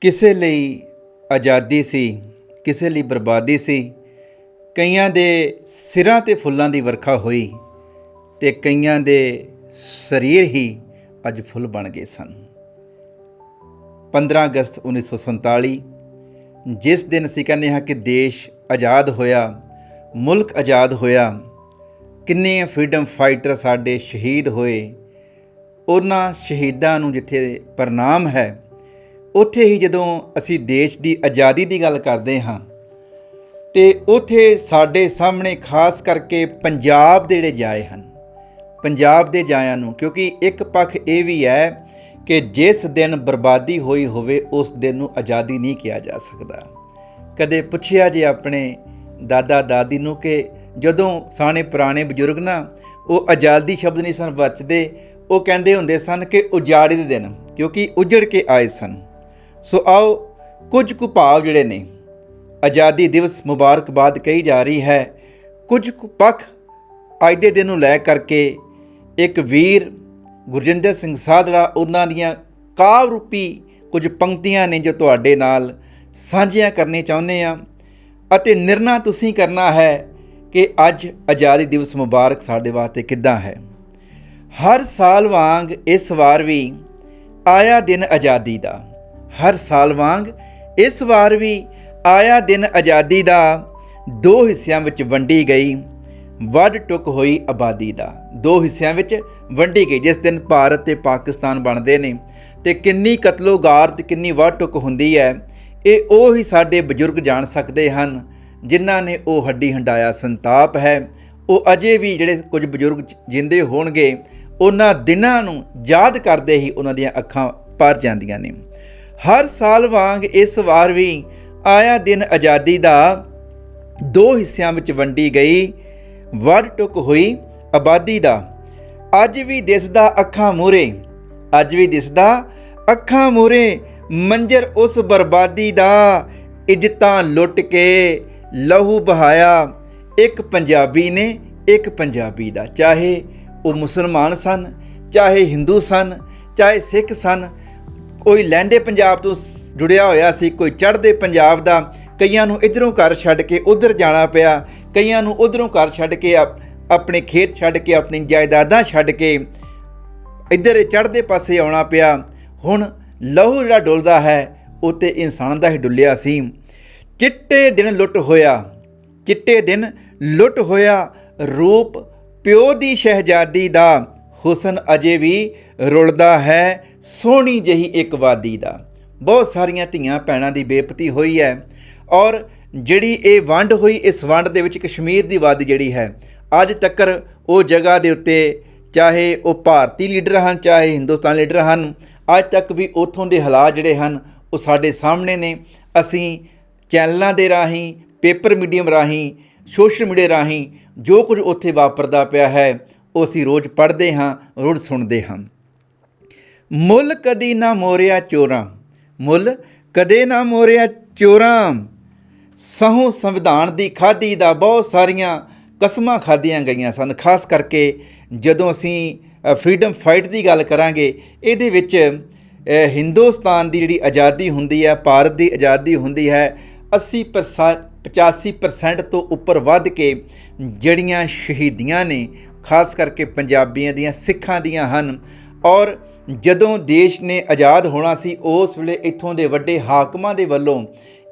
ਕਿਸੇ ਲਈ ਆਜ਼ਾਦੀ ਸੀ, ਕਿਸੇ ਲਈ ਬਰਬਾਦੀ ਸੀ, ਕਈਆਂ ਦੇ ਸਿਰਾਂ ਤੇ ਫੁੱਲਾਂ ਦੀ ਵਰਖਾ ਹੋਈ ਤੇ ਕਈਆਂ ਦੇ ਸਰੀਰ ਹੀ ਅੱਜ ਫੁੱਲ ਬਣ ਗਏ ਸਨ। 15 ਅਗਸਤ 1947 ਜਿਸ ਦਿਨ ਅਸੀਂ ਕਹਿੰਦੇ ਹਾਂ ਕਿ ਦੇਸ਼ ਆਜ਼ਾਦ ਹੋਇਆ, ਮੁਲਕ ਆਜ਼ਾਦ ਹੋਇਆ, ਕਿੰਨੇ ਫਰੀडम ਫਾਈਟਰ ਸਾਡੇ ਸ਼ਹੀਦ ਹੋਏ, ਉਹਨਾਂ ਸ਼ਹੀਦਾਂ ਨੂੰ ਜਿੱਥੇ ਪ੍ਰਣਾਮ ਹੈ ਉੱਥੇ ਹੀ ਜਦੋਂ ਅਸੀਂ ਦੇਸ਼ ਦੀ ਆਜ਼ਾਦੀ ਦੀ ਗੱਲ ਕਰਦੇ ਹਾਂ ਤੇ ਉੱਥੇ ਸਾਡੇ ਸਾਹਮਣੇ ਖਾਸ ਕਰਕੇ ਪੰਜਾਬ ਦੇ ਜਿਹੜੇ ਜਾਏ ਹਨ, ਪੰਜਾਬ ਦੇ ਜਾਇਆਂ ਨੂੰ, ਕਿਉਂਕਿ ਇੱਕ ਪੱਖ ਇਹ ਵੀ ਹੈ ਕਿ ਜਿਸ ਦਿਨ ਬਰਬਾਦੀ ਹੋਈ ਹੋਵੇ, ਉਸ ਦਿਨ ਨੂੰ ਆਜ਼ਾਦੀ ਨਹੀਂ ਕਿਹਾ ਜਾ ਸਕਦਾ। ਕਦੇ ਪੁੱਛਿਆ ਜੇ ਆਪਣੇ ਦਾਦਾ ਦਾਦੀ ਨੂੰ ਕਿ ਜਦੋਂ ਸਾਣੇ ਪੁਰਾਣੇ ਬਜ਼ੁਰਗ ਨਾ, ਉਹ ਆਜ਼ਾਦੀ ਸ਼ਬਦ ਨਹੀਂ ਸਨ ਵਰਤਦੇ, ਉਹ ਕਹਿੰਦੇ ਹੁੰਦੇ ਸਨ ਕਿ ਉਜਾੜੇ ਦੇ ਦਿਨ, ਕਿਉਂਕਿ ਉਜੜ ਕੇ ਆਏ ਸਨ। ਸੋ ਆਓ ਕੁਝ ਕੁ ਭਾਵ ਜਿਹੜੇ ਨੇ, ਆਜ਼ਾਦੀ ਦਿਵਸ ਮੁਬਾਰਕਬਾਦ ਕਹੀ ਜਾ ਰਹੀ ਹੈ। ਕੁਝ ਕੁ ਪੱਖ ਅੱਜ ਦੇ ਦਿਨ ਨੂੰ ਲੈ ਕਰਕੇ ਇੱਕ ਵੀਰ ਗੁਰਜਿੰਦਰ ਸਿੰਘ ਸਾਧੜਾ, ਉਹਨਾਂ ਦੀਆਂ ਕਾਵ ਰੂਪੀ ਕੁਝ ਪੰਕਤੀਆਂ ਨੇ ਜੋ ਤੁਹਾਡੇ ਨਾਲ ਸਾਂਝੀਆਂ ਕਰਨੀ ਚਾਹੁੰਦੇ ਆ ਅਤੇ ਨਿਰਣਾ ਤੁਸੀਂ ਕਰਨਾ ਹੈ ਕਿ ਅੱਜ ਆਜ਼ਾਦੀ ਦਿਵਸ ਮੁਬਾਰਕ ਸਾਡੇ ਵਾਸਤੇ ਕਿੱਦਾਂ ਹੈ। ਹਰ ਸਾਲ ਵਾਂਗ ਇਸ ਵਾਰ ਵੀ ਆਇਆ ਦਿਨ ਆਜ਼ਾਦੀ ਦਾ। ਹਰ ਸਾਲ ਵਾਂਗ ਇਸ ਵਾਰ ਵੀ ਆਇਆ ਦਿਨ ਆਜ਼ਾਦੀ ਦਾ, ਦੋ ਹਿੱਸਿਆਂ ਵਿੱਚ ਵੰਡੀ ਗਈ ਵੱਡ ਟੁਕ ਹੋਈ ਆਬਾਦੀ ਦਾ। ਦੋ ਹਿੱਸਿਆਂ ਵਿੱਚ ਵੰਡੀ ਗਈ, ਜਿਸ ਦਿਨ ਭਾਰਤ ਤੇ ਪਾਕਿਸਤਾਨ ਬਣਦੇ ਨੇ ਤੇ ਕਿੰਨੀ ਕਤਲੋਗਾਰ ਤੇ ਕਿੰਨੀ ਵੱਡ ਟੁਕ ਹੁੰਦੀ ਹੈ, ਇਹ ਉਹ ਹੀ ਸਾਡੇ ਬਜ਼ੁਰਗ ਜਾਣ ਸਕਦੇ ਹਨ, ਜਿਨ੍ਹਾਂ ਨੇ ਉਹ ਹੱਡੀ ਹੰਡਾਇਆ ਸੰਤਾਪ ਹੈ। ਉਹ ਅਜੇ ਵੀ ਜਿਹੜੇ ਕੁਝ ਬਜ਼ੁਰਗ ਜਿੰਦੇ ਹੋਣਗੇ, ਉਹਨਾਂ ਦਿਨਾਂ ਨੂੰ ਯਾਦ ਕਰਦੇ ਹੀ ਉਹਨਾਂ ਦੀਆਂ ਅੱਖਾਂ ਭਰ ਜਾਂਦੀਆਂ ਨੇ। ਹਰ ਸਾਲ ਵਾਂਗ ਇਸ ਵਾਰ ਵੀ ਆਇਆ ਦਿਨ ਆਜ਼ਾਦੀ ਦਾ। ਦੋ ਹਿੱਸਿਆਂ ਵਿੱਚ ਵੰਡੀ ਗਈ ਵੱਡ ਟੁਕ ਹੋਈ ਆਬਾਦੀ ਦਾ। ਅੱਜ ਵੀ ਦਿਸਦਾ ਅੱਖਾਂ ਮੂਰੇ ਅੱਜ ਵੀ ਦਿਸਦਾ ਅੱਖਾਂ ਮੂਰੇ ਮੰਜਰ ਉਸ ਬਰਬਾਦੀ ਦਾ। ਇੱਜ਼ਤਾਂ ਲੁੱਟ ਕੇ ਲਹੂ ਬਹਾਇਆ, ਇੱਕ ਪੰਜਾਬੀ ਨੇ ਇੱਕ ਪੰਜਾਬੀ ਦਾ। ਚਾਹੇ ਉਹ ਮੁਸਲਮਾਨ ਸਨ, ਚਾਹੇ ਹਿੰਦੂ ਸਨ, ਚਾਹੇ ਸਿੱਖ ਸਨ ਕੋਈ ਲਹਿੰਦੇ ਪੰਜਾਬ ਤੋਂ ਜੁੜਿਆ ਹੋਇਆ ਸੀ, ਕੋਈ ਚੜ੍ਹਦੇ ਪੰਜਾਬ ਦਾ, ਕਈਆਂ ਨੂੰ ਇਧਰੋਂ ਘਰ ਛੱਡ ਕੇ ਉਧਰ ਜਾਣਾ ਪਿਆ, ਕਈਆਂ ਨੂੰ ਉਧਰੋਂ ਘਰ ਛੱਡ ਕੇ ਆਪਣੇ ਖੇਤ ਛੱਡ ਕੇ, ਆਪਣੀ ਜਾਇਦਾਦਾਂ ਛੱਡ ਕੇ ਇੱਧਰ ਚੜ੍ਹਦੇ ਪਾਸੇ ਆਉਣਾ ਪਿਆ। ਹੁਣ ਲਹੂ ਜਿਹੜਾ ਡੁੱਲਦਾ ਹੈ, ਉਹ ਤੇ ਇਨਸਾਨ ਦਾ ਹੀ ਡੁੱਲਿਆ ਸੀ। ਚਿੱਟੇ ਦਿਨ ਲੁੱਟ ਹੋਇਆ, ਚਿੱਟੇ ਦਿਨ ਲੁੱਟ ਹੋਇਆ, ਰੂਪ ਪਿਓ ਦੀ ਸ਼ਹਿਜ਼ਾਦੀ ਦਾ, ਹੁਸਨ ਅਜੇ ਵੀ ਰੁਲਦਾ ਹੈ। ਸੋਹਣੀ ਜਹੀ ਇੱਕ ਵਾਦੀ ਦਾ। ਬਹੁਤ ਸਾਰੀਆਂ ਧੀਆਂ ਭੈਣਾਂ ਦੀ ਬੇਪਤੀ ਹੋਈ ਹੈ ਔਰ ਜਿਹੜੀ ਇਹ ਵੰਡ ਹੋਈ, ਇਸ ਵੰਡ ਦੇ ਵਿੱਚ ਕਸ਼ਮੀਰ ਦੀ ਵਾਦੀ ਜਿਹੜੀ ਹੈ, ਅੱਜ ਤੱਕ ਉਹ ਜਗ੍ਹਾ ਦੇ ਉੱਤੇ ਚਾਹੇ ਉਹ ਭਾਰਤੀ ਲੀਡਰ ਹਨ, ਚਾਹੇ ਹਿੰਦੁਸਤਾਨ ਲੀਡਰ ਹਨ, ਅੱਜ ਤੱਕ ਵੀ ਉਥੋਂ ਦੇ ਹਾਲਾਤ ਜਿਹੜੇ ਹਨ, ਉਹ ਸਾਡੇ ਸਾਹਮਣੇ ਨੇ। ਅਸੀਂ ਚੈਨਲਾਂ ਦੇ ਰਾਹੀਂ, ਪੇਪਰ ਮੀਡੀਅਮ ਰਾਹੀਂ, ਸੋਸ਼ਲ ਮੀਡੀਆ ਰਾਹੀਂ ਜੋ ਕੁਝ ਉੱਥੇ ਵਾਪਰਦਾ ਪਿਆ ਹੈ, ਉਹ ਅਸੀਂ ਰੋਜ਼ ਪੜ੍ਹਦੇ ਹਾਂ, ਰੋਜ਼ ਸੁਣਦੇ ਹਾਂ। ਮੁੱਲ ਕਦੀ ਨਾ ਮੋਰਿਆ ਚੋਰਾਂ, ਮੁੱਲ ਕਦੇ ਨਾ ਮੋਰਿਆ ਚੋਰਾਂ। ਸਹੂ ਸੰਵਿਧਾਨ ਦੀ ਖਾਦੀ ਦਾ ਬਹੁਤ ਸਾਰੀਆਂ ਕਸਮਾਂ ਖਾਧੀਆਂ ਗਈਆਂ ਸਨ, ਖਾਸ ਕਰਕੇ ਜਦੋਂ ਅਸੀਂ ਫਰੀडम ਫਾਈਟ ਦੀ ਗੱਲ ਕਰਾਂਗੇ, ਇਹਦੇ ਵਿੱਚ ਹਿੰਦੁਸਤਾਨ ਦੀ ਜਿਹੜੀ ਆਜ਼ਾਦੀ ਹੁੰਦੀ ਹੈ, ਭਾਰਤ ਦੀ ਆਜ਼ਾਦੀ ਹੁੰਦੀ ਹੈ 80 85% ਤੋਂ ਉੱਪਰ ਵੱਧ ਕੇ ਜਿਹੜੀਆਂ ਸ਼ਹੀਦੀਆਂ ਨੇ, ਖਾਸ ਕਰਕੇ ਪੰਜਾਬੀਆਂ ਦੀਆਂ, ਸਿੱਖਾਂ ਦੀਆਂ ਹਨ, ਔਰ ਜਦੋਂ ਦੇਸ਼ ਨੇ ਆਜ਼ਾਦ ਹੋਣਾ ਸੀ, ਉਸ ਵੇਲੇ ਇੱਥੋਂ ਦੇ ਵੱਡੇ ਹਾਕਮਾਂ ਦੇ ਵੱਲੋਂ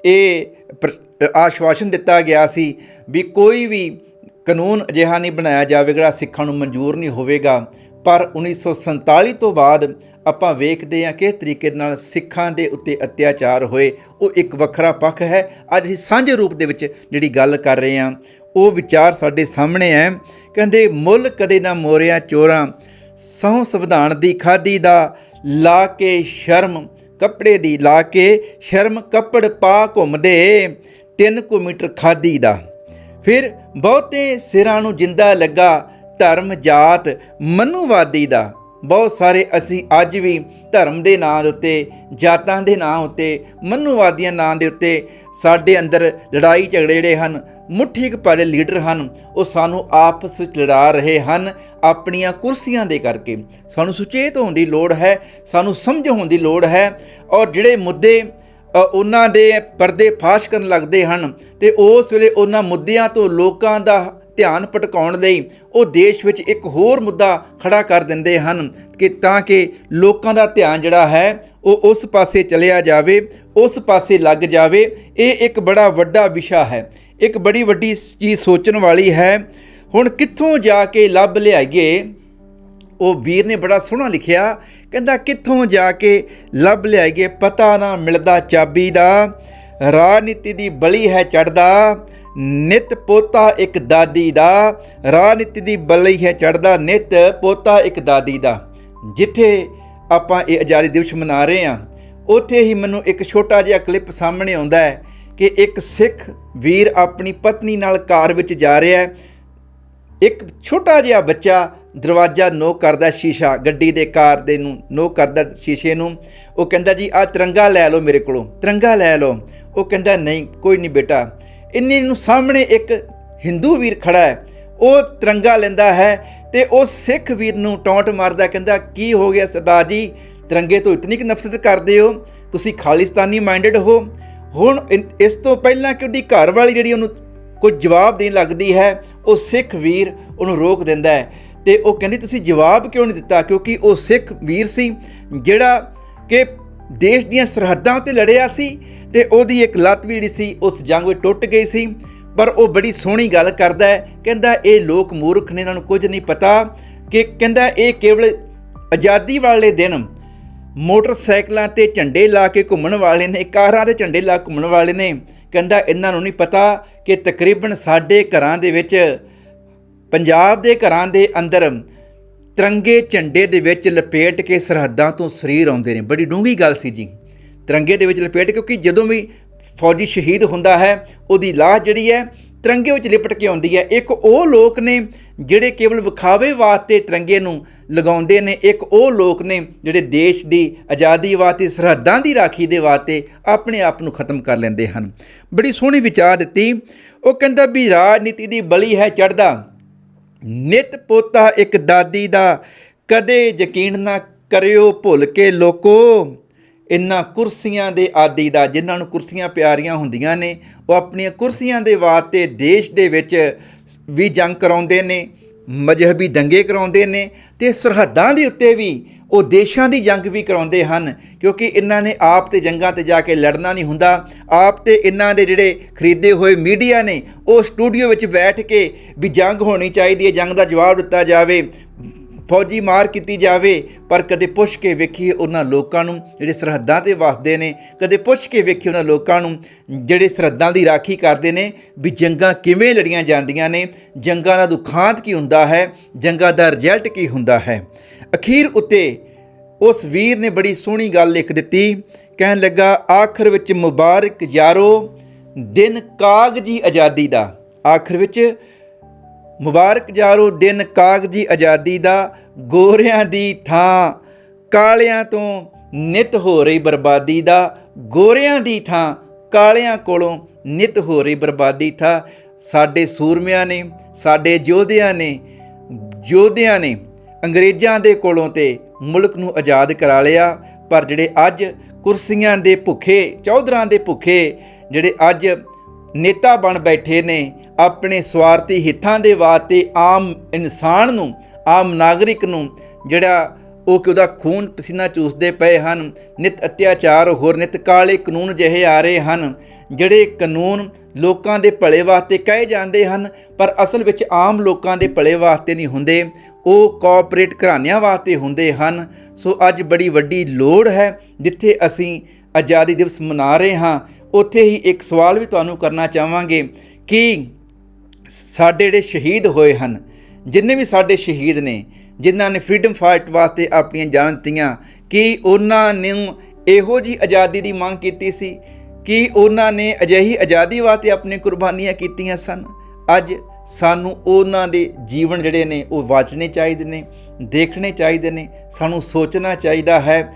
ਇਹ ਪ੍ਰ- ਆਸ਼ਵਾਸਨ ਦਿੱਤਾ ਗਿਆ ਸੀ ਵੀ ਕੋਈ ਵੀ ਕਾਨੂੰਨ ਅਜਿਹਾ ਨਹੀਂ ਬਣਾਇਆ ਜਾਵੇਗਾ, ਸਿੱਖਾਂ ਨੂੰ ਮਨਜ਼ੂਰ ਨਹੀਂ ਹੋਵੇਗਾ। ਪਰ 1947 ਤੋਂ ਬਾਅਦ ਆਪਾਂ ਵੇਖਦੇ ਹਾਂ ਕਿਸ ਤਰੀਕੇ ਨਾਲ ਸਿੱਖਾਂ ਦੇ ਉੱਤੇ ਅਤਿਆਚਾਰ ਹੋਏ। ਉਹ ਇੱਕ ਵੱਖਰਾ ਪੱਖ ਹੈ। ਅੱਜ ਅਸੀਂ ਸਾਂਝੇ ਰੂਪ ਦੇ ਵਿੱਚ ਜਿਹੜੀ ਗੱਲ ਕਰ ਰਹੇ ਹਾਂ, ਉਹ ਵਿਚਾਰ ਸਾਡੇ ਸਾਹਮਣੇ ਹੈ। ਕਹਿੰਦੇ, ਮੁੱਲ ਕਦੇ ਨਾ ਮੋਰਿਆ ਚੋਰਾਂ। ਸਹੁੰ ਸੰਵਿਧਾਨ ਦੀ ਖਾਦੀ ਦਾ ਲਾ ਕੇ ਸ਼ਰਮ, ਕੱਪੜੇ ਦੀ ਲਾ ਕੇ ਸ਼ਰਮ, ਕੱਪੜ ਪਾ ਘੁੰਮਦੇ ਤਿੰਨ ਕੁ ਮੀਟਰ ਖਾਦੀ ਦਾ। ਫਿਰ ਬਹੁਤੇ ਸਿਰਾਂ ਨੂੰ ਜਿੰਦਾ ਲੱਗਾ ਧਰਮ ਜਾਤ ਮਨੁਵਾਦੀ ਦਾ। ਬਹੁਤ ਸਾਰੇ ਅਸੀਂ ਅੱਜ ਵੀ ਧਰਮ ਦੇ ਨਾਂ ਦੇ ਉੱਤੇ, ਜਾਤਾਂ ਦੇ ਨਾਂ ਉੱਤੇ, ਮਨੂਵਾਦੀਆਂ ਨਾਂ ਦੇ ਉੱਤੇ ਸਾਡੇ ਅੰਦਰ ਲੜਾਈ ਝਗੜੇ ਜਿਹੜੇ ਹਨ, ਮੁੱਠੀ ਕੁ ਪਾੜੇ ਲੀਡਰ ਹਨ, ਉਹ ਸਾਨੂੰ ਆਪਸ ਵਿੱਚ ਲੜਾ ਰਹੇ ਹਨ ਆਪਣੀਆਂ ਕੁਰਸੀਆਂ ਦੇ ਕਰਕੇ। ਸਾਨੂੰ ਸੁਚੇਤ ਹੋਣ ਦੀ ਲੋੜ ਹੈ, ਸਾਨੂੰ ਸਮਝ ਹੋਣ ਦੀ ਲੋੜ ਹੈ ਔਰ ਜਿਹੜੇ ਮੁੱਦੇ ਉਹਨਾਂ ਦੇ ਪਰਦੇ ਫਾਸ਼ ਕਰਨ ਲੱਗਦੇ ਹਨ ਤੇ ਉਸ ਵੇਲੇ ਉਹਨਾਂ ਮੁੱਦਿਆਂ ਤੋਂ ਲੋਕਾਂ ਦਾ ਧਿਆਨ ਭਟਕਾਉਣ ਲਈ ਉਹ ਦੇਸ਼ ਵਿੱਚ ਇੱਕ ਹੋਰ ਮੁੱਦਾ ਖੜਾ ਕਰ ਦਿੰਦੇ ਹਨ ਕਿ ਤਾਂ ਕਿ ਲੋਕਾਂ ਦਾ ਧਿਆਨ ਜਿਹੜਾ ਹੈ ਉਹ ਉਸ ਪਾਸੇ ਚਲਿਆ ਜਾਵੇ, ਉਸ ਪਾਸੇ ਲੱਗ ਜਾਵੇ। ਇਹ ਇੱਕ ਬੜਾ ਵੱਡਾ ਵਿਸ਼ਾ ਹੈ। ਇੱਕ ਬੜੀ ਵੱਡੀ ਚੀਜ਼ ਸੋਚਣ ਵਾਲੀ ਹੈ। ਹੁਣ ਕਿੱਥੋਂ ਜਾ ਕੇ ਲੱਭ ਲਿਆਈਏ? ਉਹ ਵੀਰ ਨੇ ਬੜਾ ਸੋਹਣਾ ਲਿਖਿਆ, ਕਹਿੰਦਾ ਕਿੱਥੋਂ ਜਾ ਕੇ ਲੱਭ ਲਿਆਈਏ ਪਤਾ ਨਾ ਮਿਲਦਾ ਚਾਬੀ ਦਾ। ਰਾਜਨੀਤੀ ਦੀ ਬਲੀ ਹੈ ਚੜਦਾ ਨਿਤ ਪੋਤਾ ਇੱਕ ਦਾਦੀ ਦਾ, ਰਾਹ ਰਾਜਨੀਤੀ ਦੀ ਬਲੀ ਹੈ ਚੜਦਾ ਨਿਤ ਪੋਤਾ ਇੱਕ ਦਾਦੀ ਦਾ। ਜਿੱਥੇ ਆਪਾਂ ਇਹ ਆਜ਼ਾਦੀ ਦਿਵਸ ਮਨਾ ਰਹੇ ਹਾਂ, ਉੱਥੇ ਹੀ ਮੈਨੂੰ ਇੱਕ ਛੋਟਾ ਜਿਹਾ ਕਲਿੱਪ ਸਾਹਮਣੇ ਆਉਂਦਾ ਹੈ ਕਿ ਇੱਕ ਸਿੱਖ ਵੀਰ ਆਪਣੀ ਪਤਨੀ ਨਾਲ ਕਾਰ ਵਿੱਚ ਜਾ ਰਿਹਾ ਹੈ। ਇੱਕ ਛੋਟਾ ਜਿਹਾ ਬੱਚਾ ਦਰਵਾਜ਼ਾ ਨੋਕ ਕਰਦਾ ਸ਼ੀਸ਼ਾ, ਗੱਡੀ ਦੇ ਕਾਰ ਦੇ ਨੂੰ ਨੋਕ ਕਰਦਾ ਸ਼ੀਸ਼ੇ ਨੂੰ। ਉਹ ਕਹਿੰਦਾ ਜੀ ਆ ਤਿਰੰਗਾ ਲੈ ਲਓ ਮੇਰੇ ਕੋਲੋਂ, ਤਿਰੰਗਾ ਲੈ ਲਓ। ਉਹ ਕਹਿੰਦਾ, ਨਹੀਂ, ਕੋਈ ਨਹੀਂ ਬੇਟਾ ਇੰਨੇ ਨੂੰ ਸਾਹਮਣੇ ਇੱਕ ਹਿੰਦੂ ਵੀਰ ਖੜਾ ਹੈ, ਉਹ ਤਿਰੰਗਾ ਲੈਂਦਾ ਹੈ ਤੇ ਉਹ ਸਿੱਖ ਵੀਰ ਨੂੰ ਟੌਂਟ ਮਾਰਦਾ ਕਹਿੰਦਾ, ਕੀ ਹੋ ਗਿਆ ਸਰਦਾਰ ਜੀ? ਤਿਰੰਗੇ ਤੋਂ ਇਤਨੀ ਕਿ ਨਫ਼ਰਤ ਕਰਦੇ ਹੋ? ਤੁਸੀਂ ਖਾਲਿਸਤਾਨੀ ਮਾਈਂਡਡ ਹੋ? ਹੁਣ ਇਨ- ਇਸ ਤੋਂ ਪਹਿਲਾਂ ਕਿ ਉਹਦੀ ਘਰ ਵਾਲੀ ਜਿਹੜੀ ਉਹਨੂੰ ਕੋਈ ਜਵਾਬ ਦੇਣ ਲੱਗਦੀ ਹੈ, ਉਹ ਸਿੱਖ ਵੀਰ ਉਹਨੂੰ ਰੋਕ ਦਿੰਦਾ ਹੈ ਤੇ ਉਹ ਕਹਿੰਦੀ, ਤੁਸੀਂ ਜਵਾਬ ਕਿਉਂ ਨਹੀਂ ਦਿੱਤਾ? ਕਿਉਂਕਿ ਉਹ ਸਿੱਖ ਵੀਰ ਸੀ, ਜਿਹੜਾ ਕਿ ਦੇਸ਼ ਦੀਆਂ ਸਰਹੱਦਾਂ ਤੇ ਲੜਿਆ ਸੀ ਤੇ ਉਹਦੀ ਇੱਕ ਲੱਤ ਵੀ ਜਿਹੜੀ ਸੀ, ਉਸ ਜੰਗ ਵਿੱਚ ਟੁੱਟ ਗਈ ਸੀ। ਪਰ ਉਹ ਬੜੀ ਸੋਹਣੀ ਗੱਲ ਕਰਦਾ ਹੈ, ਕਹਿੰਦਾ ਇਹ ਲੋਕ ਮੂਰਖ ਨੇ, ਇਹਨਾਂ ਨੂੰ ਕੁਝ ਨਹੀਂ ਪਤਾ ਕਿ ਕਹਿੰਦਾ ਇਹ ਕੇਵਲ ਆਜ਼ਾਦੀ ਵਾਲੇ ਦਿਨ ਮੋਟਰਸਾਈਕਲਾਂ ਤੇ ਝੰਡੇ ਲਾ ਕੇ ਘੁੰਮਣ ਵਾਲੇ ਨੇ, ਕਾਰਾਂ ਦੇ ਝੰਡੇ ਲਾ ਘੁੰਮਣ ਵਾਲੇ ਨੇ। ਕਹਿੰਦਾ ਇਹਨਾਂ ਨੂੰ ਨਹੀਂ ਪਤਾ ਕਿ ਤਕਰੀਬਨ ਸਾਡੇ ਘਰਾਂ ਦੇ ਵਿੱਚ, ਪੰਜਾਬ ਦੇ ਘਰਾਂ ਦੇ ਅੰਦਰ ਤਿਰੰਗੇ ਝੰਡੇ ਦੇ ਵਿੱਚ ਲਪੇਟ ਕੇ ਸਰਹੱਦਾਂ ਤੋਂ ਸਰੀਰ ਆਉਂਦੇ ਨੇ। ਬੜੀ ਡੂੰਘੀ ਗੱਲ ਸੀ ਜੀ। ਤਿਰੰਗੇ ਦੇ ਵਿੱਚ ਲਪੇਟ ਕਿਉਂਕਿ ਜਦੋਂ ਵੀ ਫੌਜੀ ਸ਼ਹੀਦ ਹੁੰਦਾ ਹੈ, ਉਹਦੀ ਲਾਸ਼ ਜਿਹੜੀ ਹੈ, ਤਿਰੰਗੇ ਵਿੱਚ ਲਿਪਟ ਕੇ ਆਉਂਦੀ ਹੈ। ਇੱਕ ਉਹ ਲੋਕ ਨੇ ਜਿਹੜੇ ਕੇਵਲ ਵਿਖਾਵੇ ਵਾਸਤੇ ਤਿਰੰਗੇ ਨੂੰ ਲਗਾਉਂਦੇ ਨੇ। ਇੱਕ ਉਹ ਲੋਕ ਨੇ ਜਿਹੜੇ ਦੇਸ਼ ਦੀ ਆਜ਼ਾਦੀ ਵਾਸਤੇ, ਸਰਹੱਦਾਂ ਦੀ ਰਾਖੀ ਦੇ ਵਾਸਤੇ ਆਪਣੇ ਆਪ ਨੂੰ ਖਤਮ ਕਰ ਲੈਂਦੇ ਹਨ। ਬੜੀ ਸੋਹਣੀ ਵਿਚਾਰ ਦਿੱਤੀ। ਉਹ ਕਹਿੰਦਾ ਵੀ ਰਾਜਨੀਤੀ ਦੀ ਬਲੀ ਹੈ ਚੜਦਾ ਨਿਤ ਪੋਤਾ ਇੱਕ ਦਾਦੀ ਦਾ, ਕਦੇ ਯਕੀਨ ਨਾ ਕਰਿਓ ਭੁੱਲ ਕੇ ਲੋਕੋ। ਇਨ੍ਹਾਂ ਕੁਰਸੀਆਂ ਦੇ ਆਦੀ ਦਾ, ਜਿਨ੍ਹਾਂ ਨੂੰ ਕੁਰਸੀਆਂ ਪਿਆਰੀਆਂ ਹੁੰਦੀਆਂ ਨੇ, ਉਹ ਆਪਣੀਆਂ ਕੁਰਸੀਆਂ ਦੇ ਵਾਸਤੇ ਦੇਸ਼ ਦੇ ਵਿੱਚ ਵੀ ਜੰਗ ਕਰਾਉਂਦੇ ਨੇ, ਮਜ਼ਹਬੀ ਦੰਗੇ ਕਰਾਉਂਦੇ ਨੇ ਤੇ ਸਰਹੱਦਾਂ ਦੇ ਉੱਤੇ ਵੀ ਉਹ ਦੇਸ਼ਾਂ ਦੀ ਜੰਗ ਵੀ ਕਰਾਉਂਦੇ ਹਨ, ਕਿਉਂਕਿ ਇਹਨਾਂ ਨੇ ਆਪ ਤੇ ਜੰਗਾਂ ਤੇ ਜਾ ਕੇ ਲੜਨਾ ਨਹੀਂ ਹੁੰਦਾ। ਆਪ ਤੇ ਇਹਨਾਂ ਦੇ ਜਿਹੜੇ ਖਰੀਦੇ ਹੋਏ ਮੀਡੀਆ ਨੇ, ਉਹ ਸਟੂਡੀਓ ਵਿੱਚ ਬੈਠ ਕੇ ਵੀ ਜੰਗ ਹੋਣੀ ਚਾਹੀਦੀ ਹੈ, ਜੰਗ ਦਾ ਜਵਾਬ ਦਿੱਤਾ ਜਾਵੇ, ਫੌਜੀ ਮਾਰ ਕੀਤੀ ਜਾਵੇ, ਪਰ ਕਦੇ ਪੁੱਛ ਕੇ ਵੇਖੀਏ ਉਹਨਾਂ ਲੋਕਾਂ ਨੂੰ, ਜਿਹੜੇ ਸਰਹੱਦਾਂ ਤੇ ਵਸਦੇ ਨੇ, ਕਦੇ ਪੁੱਛ ਕੇ ਵੇਖੀਏ ਉਹਨਾਂ ਲੋਕਾਂ ਨੂੰ, ਜਿਹੜੇ ਸਰਹੱਦਾਂ ਦੀ ਰਾਖੀ ਕਰਦੇ ਨੇ, ਵੀ ਜੰਗਾਂ ਕਿਵੇਂ ਲੜੀਆਂ ਜਾਂਦੀਆਂ ਨੇ, ਜੰਗਾਂ ਦਾ ਦੁਖਾਂਤ ਕੀ ਹੁੰਦਾ ਹੈ, ਜੰਗਾਂ ਦਾ ਰਿਜ਼ਲਟ ਕੀ ਹੁੰਦਾ ਹੈ। ਅਖੀਰ ਉੱਤੇ ਉਸ ਵੀਰ ਨੇ ਬੜੀ ਸੋਹਣੀ ਗੱਲ ਲਿਖ ਦਿੱਤੀ। ਕਹਿਣ ਲੱਗਾ, ਆਖਰ ਵਿੱਚ ਮੁਬਾਰਕ ਯਾਰੋ, ਦਿਨ ਕਾਗਜੀ ਆਜ਼ਾਦੀ ਦਾ। ਆਖਰ ਵਿੱਚ ਮੁਬਾਰਕ ਯਾਰੋ, ਦਿਨ ਕਾਗਜੀ ਆਜ਼ਾਦੀ ਦਾ। ਗੋਰਿਆਂ ਦੀ ਥਾਂ, ਕਾਲਿਆਂ ਤੋਂ ਨਿਤ ਹੋ ਰਹੀ ਬਰਬਾਦੀ ਦਾ। ਗੋਰਿਆਂ ਦੀ ਥਾਂ, ਕਾਲਿਆਂ ਕੋਲੋਂ ਨਿਤ ਹੋ ਰਹੀ ਬਰਬਾਦੀ ਥਾ। ਸਾਡੇ ਸੂਰਮਿਆਂ ਨੇ, ਸਾਡੇ ਯੋਧਿਆਂ ਨੇ ਯੋਧਿਆਂ ਨੇ ਅੰਗਰੇਜ਼ਾਂ ਦੇ ਕੋਲੋਂ ਤੇ ਮੁਲਕ ਨੂੰ ਆਜ਼ਾਦ ਕਰਾ ਲਿਆ। ਪਰ ਜਿਹੜੇ ਅੱਜ ਕੁਰਸੀਆਂ ਦੇ ਭੁੱਖੇ, ਚੌਧਰਾਂ ਦੇ ਭੁੱਖੇ, ਜਿਹੜੇ ਅੱਜ ਨੇਤਾ ਬਣ ਬੈਠੇ ਨੇ, ਆਪਣੇ ਸਵਾਰਥੀ ਹਿੱਤਾਂ ਦੇ ਵਾਸਤੇ ਆਮ ਇਨਸਾਨ ਨੂੰ, ਆਮ ਨਾਗਰਿਕ ਨੂੰ, ਜਿਹੜਾ ਉਹ ਕਿ ਉਹਦਾ ਖੂਨ ਪਸੀਨਾ ਚੂਸਦੇ ਪਏ ਹਨ, ਨਿਤ ਅਤਿਆਚਾਰ, ਹੋਰ ਨਿਤ ਕਾਲੇ ਕਾਨੂੰਨ ਜਿਹੇ ਆ ਰਹੇ ਹਨ, ਜਿਹੜੇ ਕਾਨੂੰਨ ਲੋਕਾਂ ਦੇ ਭਲੇ ਵਾਸਤੇ ਕਹੇ ਜਾਂਦੇ ਹਨ, ਪਰ ਅਸਲ ਵਿੱਚ ਆਮ ਲੋਕਾਂ ਦੇ ਭਲੇ ਵਾਸਤੇ ਨਹੀਂ ਹੁੰਦੇ। ਉਹ ਕੋਆਪਰੇਟ ਘਰਾਣਿਆਂ ਵਾਸਤੇ ਹੁੰਦੇ ਹਨ। ਸੋ ਅੱਜ ਬੜੀ ਵੱਡੀ ਲੋੜ ਹੈ, ਜਿੱਥੇ ਅਸੀਂ ਆਜ਼ਾਦੀ ਦਿਵਸ ਮਨਾ ਰਹੇ ਹਾਂ, ਉੱਥੇ ਹੀ ਇੱਕ ਸਵਾਲ ਵੀ ਤੁਹਾਨੂੰ ਕਰਨਾ ਚਾਹਾਂਗੇ ਕਿ ਸਾਡੇ ਜਿਹੜੇ ਸ਼ਹੀਦ ਹੋਏ ਹਨ, ਜਿੰਨੇ ਵੀ ਸਾਡੇ ਸ਼ਹੀਦ ਨੇ, ਜਿਨ੍ਹਾਂ ਨੇ ਫਰੀडम ਫਾਈਟ ਵਾਸਤੇ ਆਪਣੀਆਂ ਜਾਨ ਦਿੱਤੀਆਂ, ਕਿ ਉਹਨਾਂ ਨੇ ਇਹੋ ਜੀ ਆਜ਼ਾਦੀ ਦੀ ਮੰਗ ਕੀਤੀ ਸੀ? ਕਿ ਉਹਨਾਂ ਨੇ ਅਜਿਹੀ ਆਜ਼ਾਦੀ ਵਾਸਤੇ ਆਪਣੀ ਕੁਰਬਾਨੀਆਂ ਕੀਤੀਆਂ ਸਨ? ਅੱਜ ਸਾਨੂੰ ਉਹਨਾਂ ਦੇ ਜੀਵਨ ਜਿਹੜੇ ਨੇ, ਉਹ ਵਾਚਣੇ ਚਾਹੀਦੇ ਨੇ, ਦੇਖਣੇ ਚਾਹੀਦੇ ਨੇ, ਸਾਨੂੰ ਸੋਚਣਾ ਚਾਹੀਦਾ ਹੈ।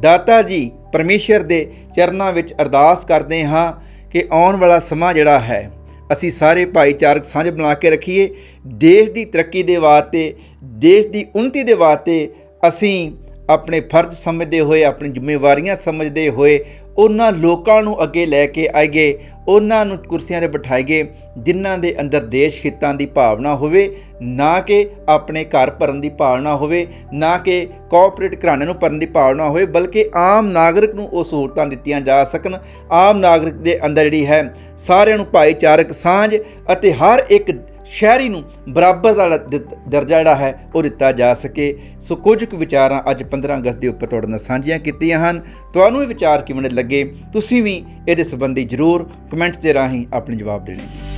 ਦਾਤਾ ਜੀ ਪਰਮੇਸ਼ਰ ਦੇ ਚਰਨਾਂ ਵਿੱਚ ਅਰਦਾਸ ਕਰਦੇ ਹਾਂ ਕਿ ਆਉਣ ਵਾਲਾ ਸਮਾਂ ਜਿਹੜਾ ਹੈ, ਅਸੀਂ ਸਾਰੇ ਭਾਈਚਾਰਕ ਸਾਂਝ ਬਣਾ ਕੇ ਰੱਖੀਏ। ਦੇਸ਼ ਦੀ ਤਰੱਕੀ ਦੇ ਵਾਸਤੇ ਦੇਸ਼ ਦੀ ਉન્નਤੀ ਦੇ ਵਾਸਤੇ ਅਸੀਂ ਆਪਣੇ ਫਰਜ਼ ਸਮਝਦੇ ਹੋਏ, ਆਪਣੀ ਜ਼ਿੰਮੇਵਾਰੀਆਂ ਸਮਝਦੇ ਹੋਏ ਉਹਨਾਂ ਲੋਕਾਂ ਨੂੰ ਅੱਗੇ ਲੈ ਕੇ ਆਈਏ, ਉਹਨਾਂ ਨੂੰ ਕੁਰਸੀਆਂ 'ਤੇ ਬਿਠਾਈਏ, ਜਿਨ੍ਹਾਂ ਦੇ ਅੰਦਰ ਦੇਸ਼ ਹਿੱਤਾਂ ਦੀ ਭਾਵਨਾ ਹੋਵੇ, ਨਾ ਕਿ ਆਪਣੇ ਘਰ ਭਰਨ ਦੀ ਭਾਵਨਾ ਹੋਵੇ, ਨਾ ਕਿ ਕੋਆਪਰੇਟ ਘਰਾਣੇ ਨੂੰ ਭਰਨ ਦੀ ਭਾਵਨਾ ਹੋਵੇ, ਬਲਕਿ ਆਮ ਨਾਗਰਿਕ ਨੂੰ ਉਹ ਸਹੂਲਤਾਂ ਦਿੱਤੀਆਂ ਜਾ ਸਕਣ। ਆਮ ਨਾਗਰਿਕ ਦੇ ਅੰਦਰ ਜਿਹੜੀ ਹੈ, ਸਾਰਿਆਂ ਨੂੰ ਭਾਈਚਾਰਕ ਸਾਂਝ ਅਤੇ ਹਰ ਇੱਕ ਸ਼ਹਿਰੀ ਨੂੰ ਬਰਾਬਰ ਦਾ ਦਰਜਾ ਜਿਹੜਾ ਹੈ, ਉਹ ਦਿੱਤਾ ਜਾ ਸਕੇ। ਸੋ ਕੁਝ ਕੁ ਵਿਚਾਰਾਂ ਅੱਜ 15 ਅਗਸਤ ਦੇ ਉੱਪਰ ਤੁਹਾਡੇ ਨਾਲ ਸਾਂਝੀਆਂ ਕੀਤੀਆਂ ਹਨ। ਤੁਹਾਨੂੰ ਇਹ ਵਿਚਾਰ ਕਿਵੇਂ ਲੱਗੇ? ਤੁਸੀਂ ਵੀ ਇਹਦੇ ਸੰਬੰਧੀ ਜਰੂਰ ਕਮੈਂਟਸ ਦੇ ਰਾਹੀਂ ਆਪਣੇ ਜਵਾਬ ਦੇਣੇ।